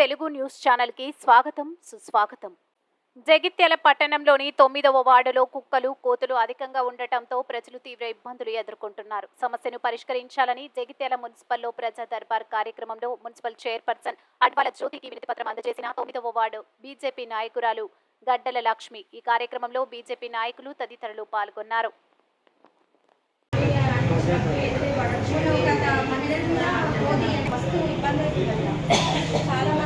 Telugu news ఛానల్కి స్వాగతం సుస్వాగతం. జగిత్యాల పట్టణంలోని తొమ్మిదవ వార్డులో కుక్కలు కోతులు అధికంగా ఉండటంతో ప్రజలు తీవ్ర ఇబ్బందులు ఎదుర్కొంటున్నారు. సమస్యను పరిష్కరించాలని జగిత్యాల మున్సిపల్లో ప్రజా దర్బార్ కార్యక్రమంలో మున్సిపల్ చైర్పర్సన్ అడ్వాల జ్యోతికి వినతిపత్రం అందజేసిన తొమ్మిదవ వార్డు బీజేపీ నాయకురాలు గడ్డల లక్ష్మి. ఈ కార్యక్రమంలో బీజేపీ నాయకులు తదితరులు పాల్గొన్నారు. చాలా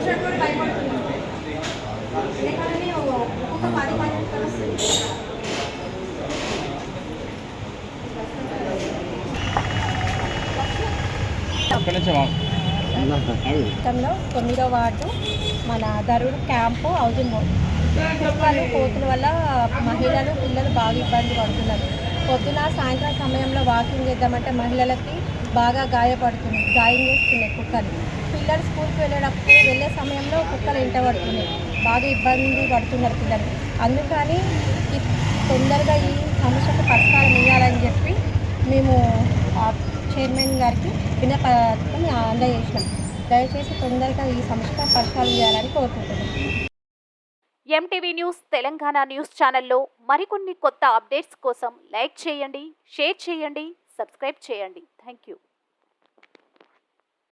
వచ్చినప్పుడు భయపడుతున్నాం లేకపోతే ఒక్కొక్క పది పది కుక్కలు వస్తుంది. అక్కడి నుంచి మొత్తంలో తొమ్మిదో వార్డు మన దరూర్ క్యాంపు హౌసింగ్ బోర్డ్. కుక్కలు కోతుల వల్ల మహిళలు పిల్లలు బాగా ఇబ్బంది పడుతున్నారు. పొద్దున సాయంత్రం సమయంలో వాకింగ్ చేద్దామంటే మహిళలకి బాగా గాయపడుతుంది గాయం చేస్తున్నాయి కుక్కలు. పిల్లలు స్కూల్కి వెళ్ళేటప్పుడు వెళ్ళే సమయంలో కుక్కలు ఇంట పడుతున్నాయి. బాగా ఇబ్బంది పడుతున్నారు పిల్లలు. అందుకని ఈ తొందరగా ఈ సమస్యకు పరిష్కారం ఇవ్వాలని చెప్పి మేము చైర్మన్ గారికి వినపత్రం అందజేసినాం. దయచేసి తొందరగా ఈ సమస్యకు పరిష్కారం చేయాలని కోరుకుంటున్నాం. ఎంటీవీ న్యూస్ తెలంగాణ న్యూస్ ఛానల్లో మరికొన్ని కొత్త అప్డేట్స్ కోసం లైక్ చేయండి షేర్ చేయండి సబ్స్క్రైబ్ చేయండి. Thank you